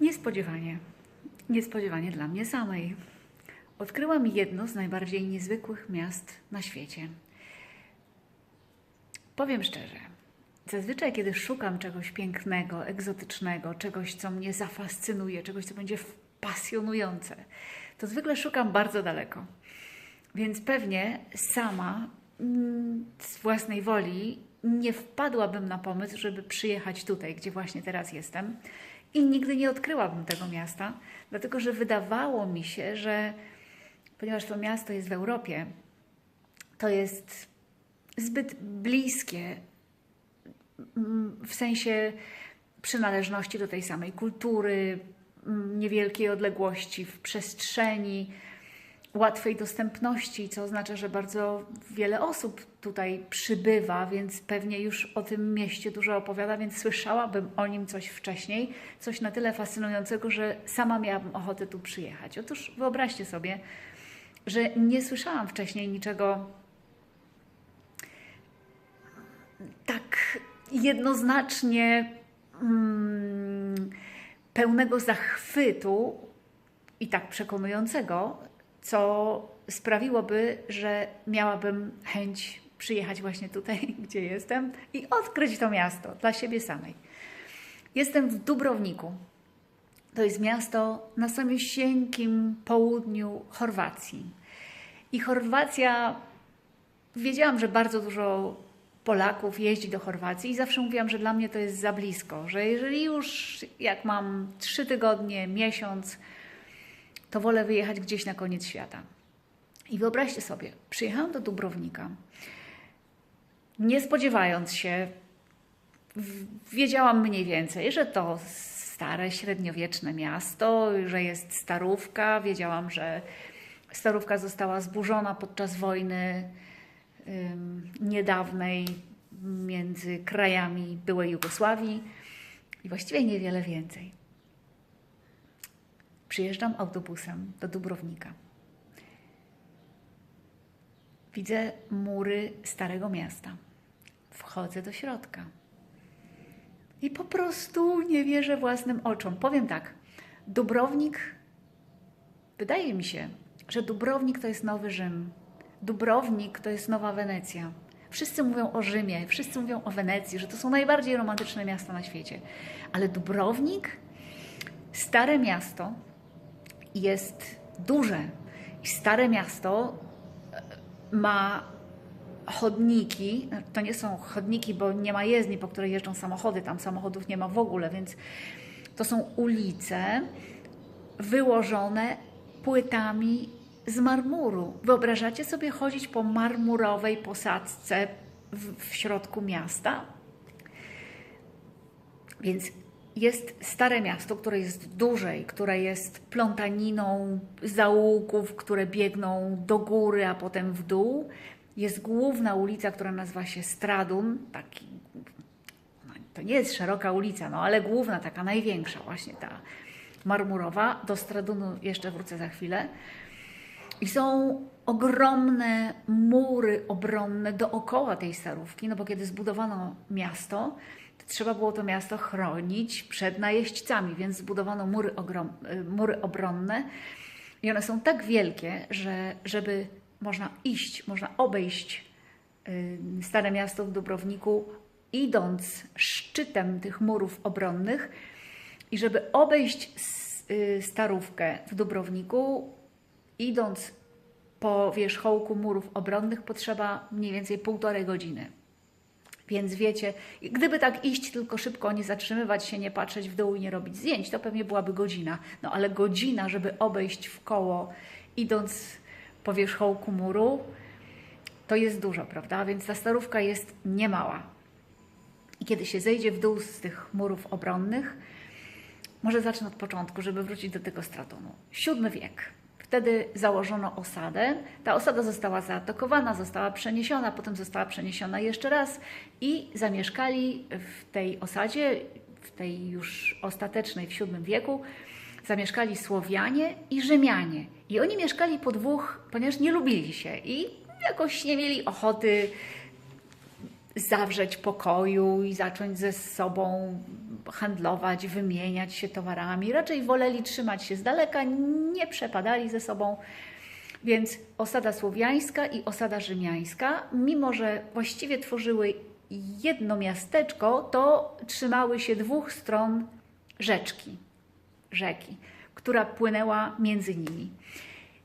Niespodziewanie, niespodziewanie dla mnie samej. Odkryłam jedno z najbardziej niezwykłych miast na świecie. Powiem szczerze, zazwyczaj, kiedy szukam czegoś pięknego, egzotycznego, czegoś, co mnie zafascynuje, czegoś, co będzie pasjonujące, to zwykle szukam bardzo daleko. Więc pewnie sama mm, z własnej woli nie wpadłabym na pomysł, żeby przyjechać tutaj, gdzie właśnie teraz jestem i nigdy nie odkryłabym tego miasta, dlatego że wydawało mi się, że ponieważ to miasto jest w Europie, to jest zbyt bliskie mm, w sensie przynależności do tej samej kultury, mm, niewielkiej odległości w przestrzeni, łatwej dostępności, co oznacza, że bardzo wiele osób tutaj przybywa, więc pewnie już o tym mieście dużo opowiada, więc słyszałabym o nim coś wcześniej, coś na tyle fascynującego, że sama miałabym ochotę tu przyjechać. Otóż wyobraźcie sobie, że nie słyszałam wcześniej niczego tak jednoznacznie mm, pełnego zachwytu i tak przekonującego, co sprawiłoby, że miałabym chęć przyjechać właśnie tutaj, gdzie jestem i odkryć to miasto dla siebie samej. Jestem w Dubrowniku. To jest miasto na samysieńkim południu Chorwacji. I Chorwacja, wiedziałam, że bardzo dużo Polaków jeździ do Chorwacji i zawsze mówiłam, że dla mnie to jest za blisko, że jeżeli już jak mam trzy tygodnie, miesiąc, to wolę wyjechać gdzieś na koniec świata. I wyobraźcie sobie, przyjechałam do Dubrownika, nie spodziewając się, wiedziałam mniej więcej, że to stare, średniowieczne miasto, że jest starówka. Wiedziałam, że starówka została zburzona podczas wojny ym, niedawnej między krajami byłej Jugosławii i właściwie niewiele więcej. Przyjeżdżam autobusem do Dubrownika. Widzę mury Starego Miasta. Wchodzę do środka. I po prostu nie wierzę własnym oczom. Powiem tak, Dubrownik, wydaje mi się, że Dubrownik to jest nowy Rzym. Dubrownik to jest nowa Wenecja. Wszyscy mówią o Rzymie, wszyscy mówią o Wenecji, że to są najbardziej romantyczne miasta na świecie. Ale Dubrownik, stare miasto, jest duże. I stare miasto e, ma chodniki. To nie są chodniki, bo nie ma jezdni, po której jeżdżą samochody. Tam samochodów nie ma w ogóle, więc to są ulice wyłożone płytami z marmuru. Wyobrażacie sobie chodzić po marmurowej posadzce w, w środku miasta? Więc jest stare miasto, które jest duże i które jest plątaniną zaułków, które biegną do góry, a potem w dół. Jest główna ulica, która nazywa się Stradun, taki, no, to nie jest szeroka ulica, no ale główna, taka największa właśnie ta marmurowa. Do Stradunu jeszcze wrócę za chwilę. I są ogromne mury obronne dookoła tej starówki, no bo kiedy zbudowano miasto, to trzeba było to miasto chronić przed najeźdźcami, więc zbudowano mury, ogrom, y, mury obronne. I one są tak wielkie, że żeby można iść, można obejść y, Stare Miasto w Dubrowniku, idąc szczytem tych murów obronnych. I żeby obejść y, Starówkę w Dubrowniku, idąc po wierzchołku murów obronnych potrzeba mniej więcej półtorej godziny. Więc wiecie, gdyby tak iść tylko szybko, nie zatrzymywać się, nie patrzeć w dół i nie robić zdjęć, to pewnie byłaby godzina. No ale godzina, żeby obejść w koło, idąc po wierzchołku muru, to jest dużo, prawda? Więc ta starówka jest niemała. I kiedy się zejdzie w dół z tych murów obronnych, może zacznę od początku, żeby wrócić do tego stratonu. VII wiek. Wtedy założono osadę. Ta osada została zaatakowana, została przeniesiona, potem została przeniesiona jeszcze raz i zamieszkali w tej osadzie, w tej już ostatecznej w VII wieku, zamieszkali Słowianie i Rzymianie. I oni mieszkali po dwóch, ponieważ nie lubili się i jakoś nie mieli ochoty zawrzeć pokoju i zacząć ze sobą handlować, wymieniać się towarami. Raczej woleli trzymać się z daleka, nie przepadali ze sobą. Więc osada słowiańska i osada rzymiańska, mimo że właściwie tworzyły jedno miasteczko, to trzymały się dwóch stron rzeczki, rzeki, która płynęła między nimi.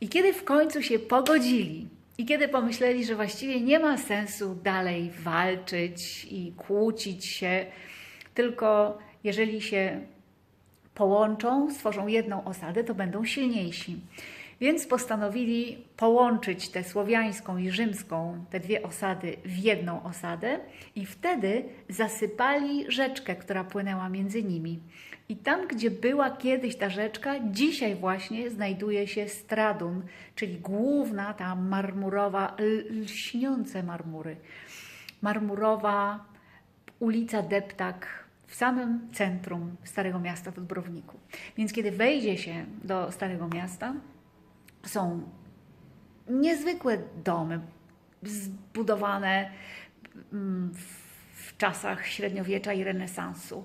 I kiedy w końcu się pogodzili, i kiedy pomyśleli, że właściwie nie ma sensu dalej walczyć i kłócić się, tylko jeżeli się połączą, stworzą jedną osadę, to będą silniejsi. Więc postanowili połączyć tę słowiańską i rzymską, te dwie osady, w jedną osadę i wtedy zasypali rzeczkę, która płynęła między nimi. I tam, gdzie była kiedyś ta rzeczka, dzisiaj właśnie znajduje się Stradun, czyli główna ta marmurowa, lśniące marmury, marmurowa ulica Deptak w samym centrum Starego Miasta w Dąbrowniku. Więc kiedy wejdzie się do Starego Miasta, są niezwykłe domy zbudowane mm, w czasach średniowiecza i renesansu.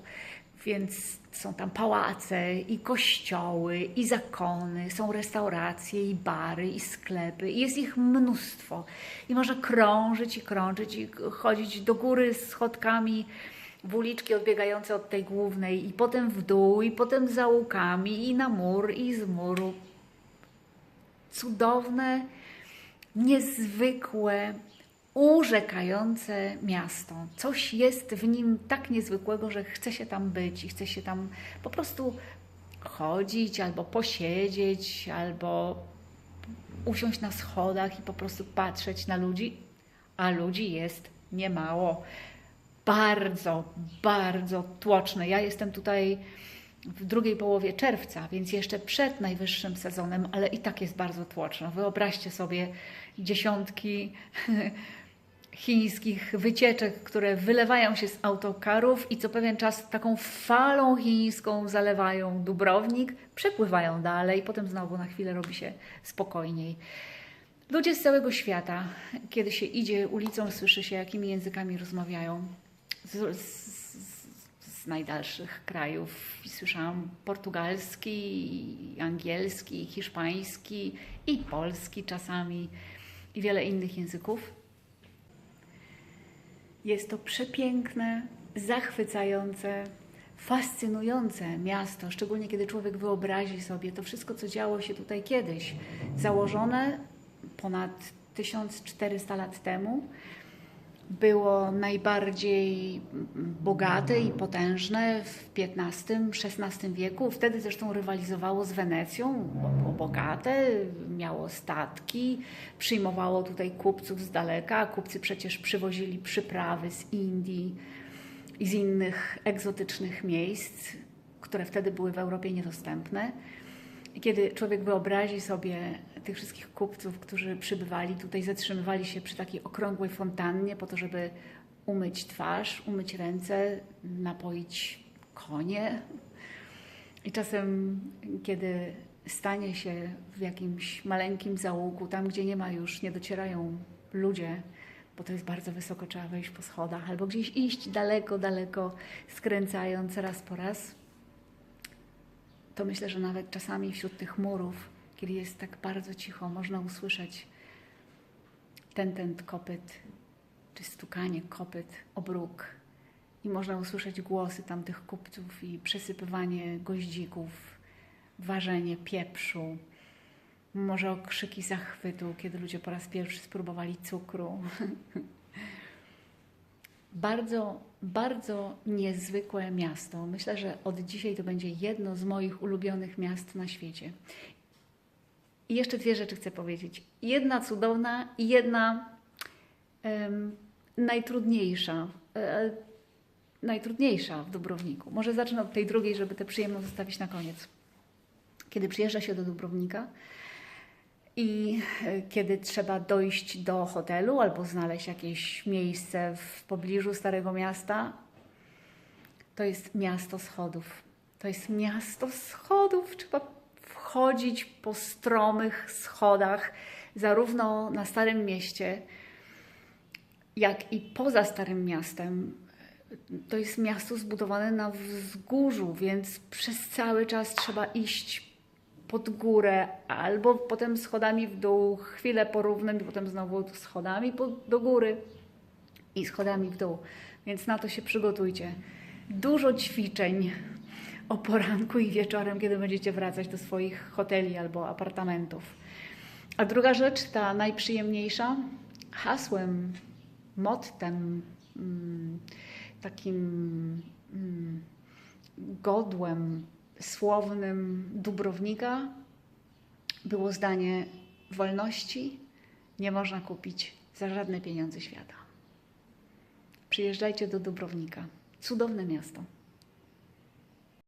Więc są tam pałace i kościoły i zakony, są restauracje i bary i sklepy. I jest ich mnóstwo. I można krążyć i krążyć i chodzić do góry schodkami w uliczki odbiegające od tej głównej i potem w dół i potem za łukami i na mur i z muru cudowne, niezwykłe, urzekające miasto. Coś jest w nim tak niezwykłego, że chce się tam być i chce się tam po prostu chodzić, albo posiedzieć, albo usiąść na schodach i po prostu patrzeć na ludzi, a ludzi jest niemało. Bardzo, bardzo tłoczne. Ja jestem tutaj w drugiej połowie czerwca, więc jeszcze przed najwyższym sezonem, ale i tak jest bardzo tłoczno. Wyobraźcie sobie dziesiątki chińskich wycieczek, które wylewają się z autokarów i co pewien czas taką falą chińską zalewają Dubrownik, przepływają dalej, potem znowu na chwilę robi się spokojniej. Ludzie z całego świata, kiedy się idzie ulicą, słyszy się, jakimi językami rozmawiają. Z, z, z najdalszych krajów. Słyszałam portugalski, angielski, hiszpański i polski czasami i wiele innych języków. Jest to przepiękne, zachwycające, fascynujące miasto, szczególnie kiedy człowiek wyobrazi sobie to wszystko, co działo się tutaj kiedyś. Założone ponad 1400 lat temu było najbardziej bogate i potężne w XV-XVI wieku. Wtedy zresztą rywalizowało z Wenecją, było bogate, miało statki, przyjmowało tutaj kupców z daleka. Kupcy przecież przywozili przyprawy z Indii i z innych egzotycznych miejsc, które wtedy były w Europie niedostępne. I kiedy człowiek wyobrazi sobie tych wszystkich kupców, którzy przybywali tutaj, zatrzymywali się przy takiej okrągłej fontannie po to, żeby umyć twarz, umyć ręce, napoić konie. I czasem, kiedy stanie się w jakimś maleńkim załuku, tam gdzie nie ma już, nie docierają ludzie, bo to jest bardzo wysoko, trzeba wejść po schodach, albo gdzieś iść daleko, daleko, skręcając raz po raz, to myślę, że nawet czasami wśród tych murów kiedy jest tak bardzo cicho, można usłyszeć ten, ten kopyt, czy stukanie kopyt o bruk. I można usłyszeć głosy tamtych kupców i przesypywanie goździków, ważenie pieprzu, może okrzyki zachwytu, kiedy ludzie po raz pierwszy spróbowali cukru. bardzo, bardzo niezwykłe miasto. Myślę, że od dzisiaj to będzie jedno z moich ulubionych miast na świecie. I jeszcze dwie rzeczy chcę powiedzieć. Jedna cudowna i jedna um, najtrudniejsza. E, najtrudniejsza w Dubrowniku. Może zacznę od tej drugiej, żeby tę przyjemność zostawić na koniec. Kiedy przyjeżdża się do Dubrownika i e, kiedy trzeba dojść do hotelu albo znaleźć jakieś miejsce w pobliżu Starego Miasta, to jest miasto schodów. To jest miasto schodów. Trzeba chodzić po stromych schodach, zarówno na Starym Mieście, jak i poza Starym Miastem, to jest miasto zbudowane na wzgórzu, więc przez cały czas trzeba iść pod górę, albo potem schodami w dół, chwilę porównym, i potem znowu schodami po, do góry i schodami w dół. Więc na to się przygotujcie. Dużo ćwiczeń o poranku i wieczorem, kiedy będziecie wracać do swoich hoteli albo apartamentów. A druga rzecz, ta najprzyjemniejsza, hasłem, mottem, mm, takim mm, godłem słownym Dubrownika było zdanie: Wolności nie można kupić za żadne pieniądze świata. Przyjeżdżajcie do Dubrownika. Cudowne miasto.